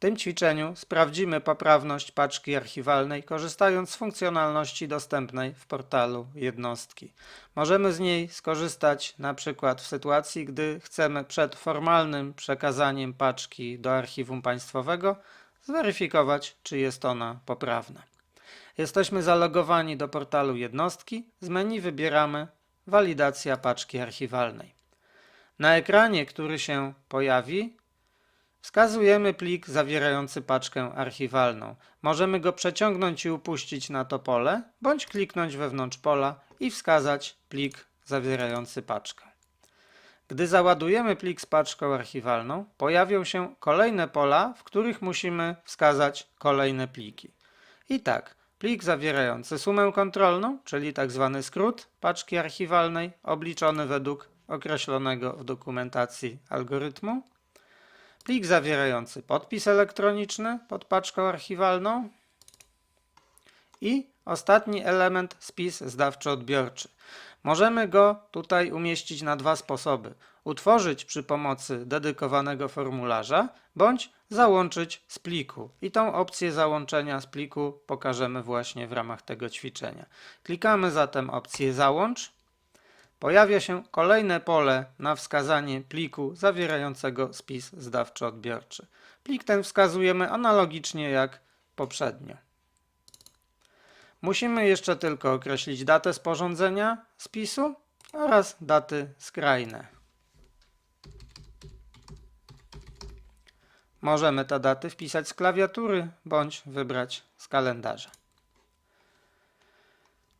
tym ćwiczeniu sprawdzimy poprawność paczki archiwalnej, korzystając z funkcjonalności dostępnej w portalu jednostki. Możemy z niej skorzystać na przykład w sytuacji, gdy chcemy przed formalnym przekazaniem paczki do archiwum państwowego zweryfikować, czy jest ona poprawna. Jesteśmy zalogowani do portalu jednostki. Z menu wybieramy Walidacja paczki archiwalnej. Na ekranie, który się pojawi, wskazujemy plik zawierający paczkę archiwalną. Możemy go przeciągnąć i upuścić na to pole, bądź kliknąć wewnątrz pola i wskazać plik zawierający paczkę. Gdy załadujemy plik z paczką archiwalną, pojawią się kolejne pola, w których musimy wskazać kolejne pliki. I tak, plik zawierający sumę kontrolną, czyli tzw. skrót paczki archiwalnej, obliczony według określonego w dokumentacji algorytmu, plik zawierający podpis elektroniczny pod paczką archiwalną i ostatni element spis zdawczo-odbiorczy. Możemy go tutaj umieścić na dwa sposoby. Utworzyć przy pomocy dedykowanego formularza bądź załączyć z pliku. I tą opcję załączenia z pliku pokażemy właśnie w ramach tego ćwiczenia. Klikamy zatem opcję załącz. Pojawia się kolejne pole na wskazanie pliku zawierającego spis zdawczo-odbiorczy. Plik ten wskazujemy analogicznie jak poprzednio. Musimy jeszcze tylko określić datę sporządzenia spisu oraz daty skrajne. Możemy te daty wpisać z klawiatury bądź wybrać z kalendarza.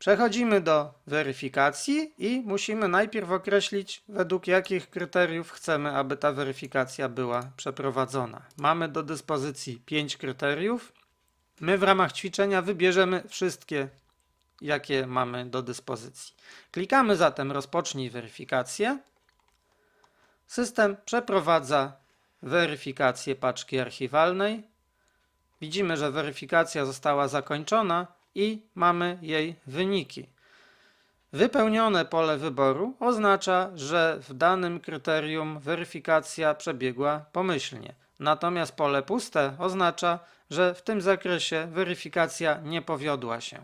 Przechodzimy do weryfikacji i musimy najpierw określić, według jakich kryteriów chcemy, aby ta weryfikacja była przeprowadzona. Mamy do dyspozycji 5 kryteriów. My w ramach ćwiczenia wybierzemy wszystkie, jakie mamy do dyspozycji. Klikamy zatem rozpocznij weryfikację. System przeprowadza weryfikację paczki archiwalnej. Widzimy, że weryfikacja została zakończona i mamy jej wyniki. Wypełnione pole wyboru oznacza, że w danym kryterium weryfikacja przebiegła pomyślnie. Natomiast pole puste oznacza, że w tym zakresie weryfikacja nie powiodła się.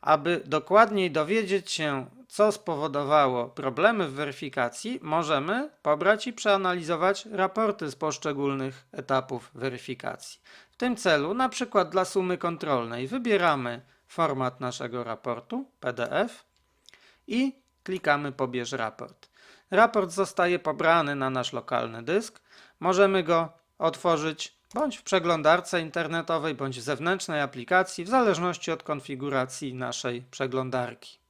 Aby dokładniej dowiedzieć się, co spowodowało problemy w weryfikacji, możemy pobrać i przeanalizować raporty z poszczególnych etapów weryfikacji. W tym celu, na przykład dla sumy kontrolnej, wybieramy format naszego raportu PDF i klikamy Pobierz raport. Raport zostaje pobrany na nasz lokalny dysk. Możemy go otworzyć bądź w przeglądarce internetowej, bądź w zewnętrznej aplikacji, w zależności od konfiguracji naszej przeglądarki.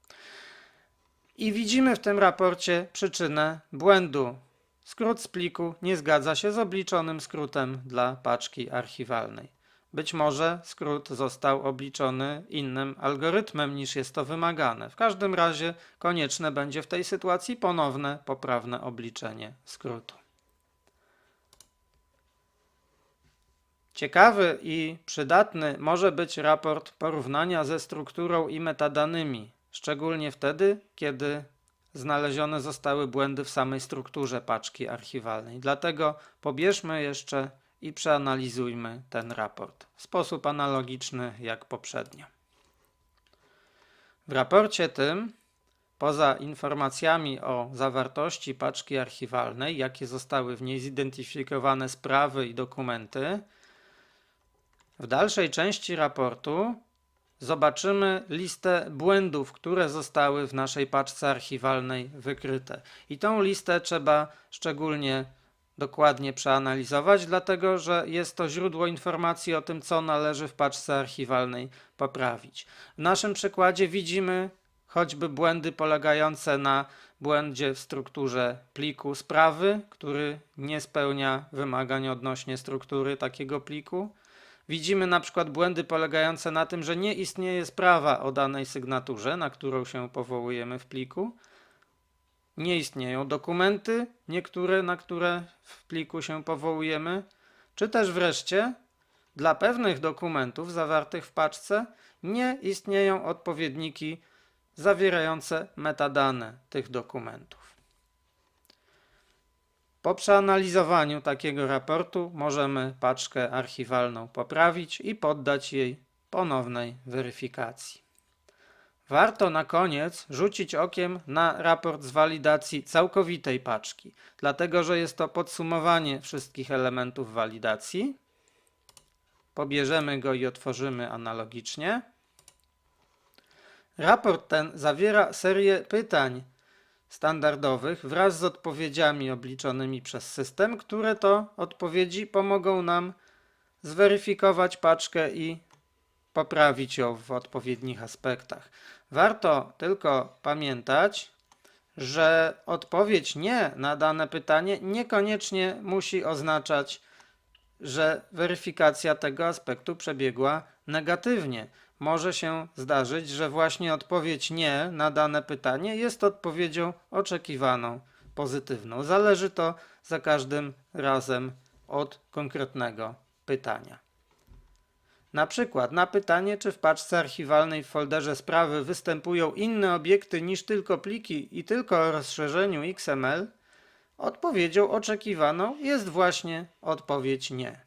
I widzimy w tym raporcie przyczynę błędu. Skrót z pliku nie zgadza się z obliczonym skrótem dla paczki archiwalnej. Być może skrót został obliczony innym algorytmem niż jest to wymagane. W każdym razie konieczne będzie w tej sytuacji ponowne, poprawne obliczenie skrótu. Ciekawy i przydatny może być raport porównania ze strukturą i metadanymi, szczególnie wtedy, kiedy znalezione zostały błędy w samej strukturze paczki archiwalnej. Dlatego pobierzmy jeszcze i przeanalizujmy ten raport w sposób analogiczny jak poprzednio. W raporcie tym, poza informacjami o zawartości paczki archiwalnej, jakie zostały w niej zidentyfikowane sprawy i dokumenty, w dalszej części raportu zobaczymy listę błędów, które zostały w naszej paczce archiwalnej wykryte. I tą listę trzeba szczególnie dokładnie przeanalizować, dlatego że jest to źródło informacji o tym, co należy w paczce archiwalnej poprawić. W naszym przykładzie widzimy choćby błędy polegające na błędzie w strukturze pliku sprawy, który nie spełnia wymagań odnośnie struktury takiego pliku. Widzimy na przykład błędy polegające na tym, że nie istnieje sprawa o danej sygnaturze, na którą się powołujemy w pliku. Nie istnieją dokumenty, niektóre, na które w pliku się powołujemy, czy też wreszcie dla pewnych dokumentów zawartych w paczce nie istnieją odpowiedniki zawierające metadane tych dokumentów. Po przeanalizowaniu takiego raportu możemy paczkę archiwalną poprawić i poddać jej ponownej weryfikacji. Warto na koniec rzucić okiem na raport z walidacji całkowitej paczki, dlatego że jest to podsumowanie wszystkich elementów walidacji. Pobierzemy go i otworzymy analogicznie. Raport ten zawiera serię pytań standardowych wraz z odpowiedziami obliczonymi przez system, które to odpowiedzi pomogą nam zweryfikować paczkę i poprawić ją w odpowiednich aspektach. Warto tylko pamiętać, że odpowiedź nie na dane pytanie niekoniecznie musi oznaczać, że weryfikacja tego aspektu przebiegła negatywnie. Może się zdarzyć, że właśnie odpowiedź nie na dane pytanie jest odpowiedzią oczekiwaną, pozytywną. Zależy to za każdym razem od konkretnego pytania. Na przykład na pytanie, czy w paczce archiwalnej w folderze sprawy występują inne obiekty niż tylko pliki i tylko o rozszerzeniu XML, odpowiedzią oczekiwaną jest właśnie odpowiedź nie.